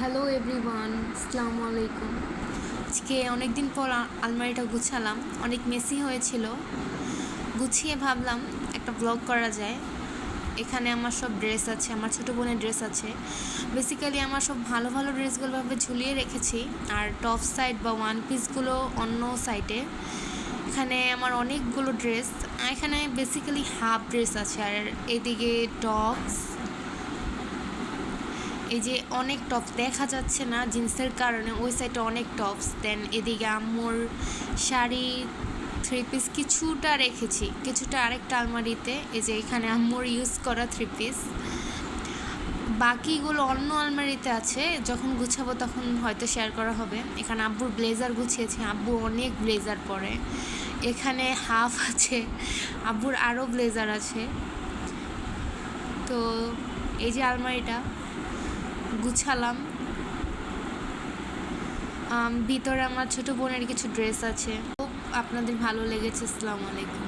Hello everyone আসসালামু আলাইকুম আজকে অনেক দিন পর আলমারিটা গুছালাম। অনেক মেসি হয়েছিল। গুছিয়ে ভাবলাম একটা ব্লগ করা যায়। এখানে আমার সব ড্রেস আছে, আমার ছোটো বোনের ড্রেস আছে। বেসিক্যালি আমার সব ভালো ভালো ড্রেসগুলো ভাবে ঝুলিয়ে রেখেছি। আর টপ সাইড বা ওয়ান পিসগুলো অন্য সাইডে এখানে আমার অনেকগুলো ড্রেস এখানে বেসিক্যালি হাফ ড্রেস আছে। আর এদিকে টপস এই যে অনেক টপস দেখা যাচ্ছে না, জিন্সের কারণে ওই সাইডে অনেক টপস দেন এদিকে আম্মুর শাড়ি থ্রি পিস কিছুটা রেখেছি, কিছুটা আরেকটা আলমারিতে, এই যে এখানে আম্মুর ইউজ করা থ্রি পিস বাকিগুলো অন্য আলমারিতে আছে, যখন গুছাবো তখন হয়তো শেয়ার করা হবে। এখানে আব্বুর ব্লেজার গুছিয়েছি, আব্বু অনেক ব্লেজার পরে। এখানে হাফ আছে, আব্বুর আরও ব্লেজার আছে। তো এই যে আলমারিটা। গুছালাম। ভিতরে আমার ছোট বোনের কিছু ড্রেস আছে। খুব আপনাদের ভালো লেগেছে আসসালামু আলাইকুম।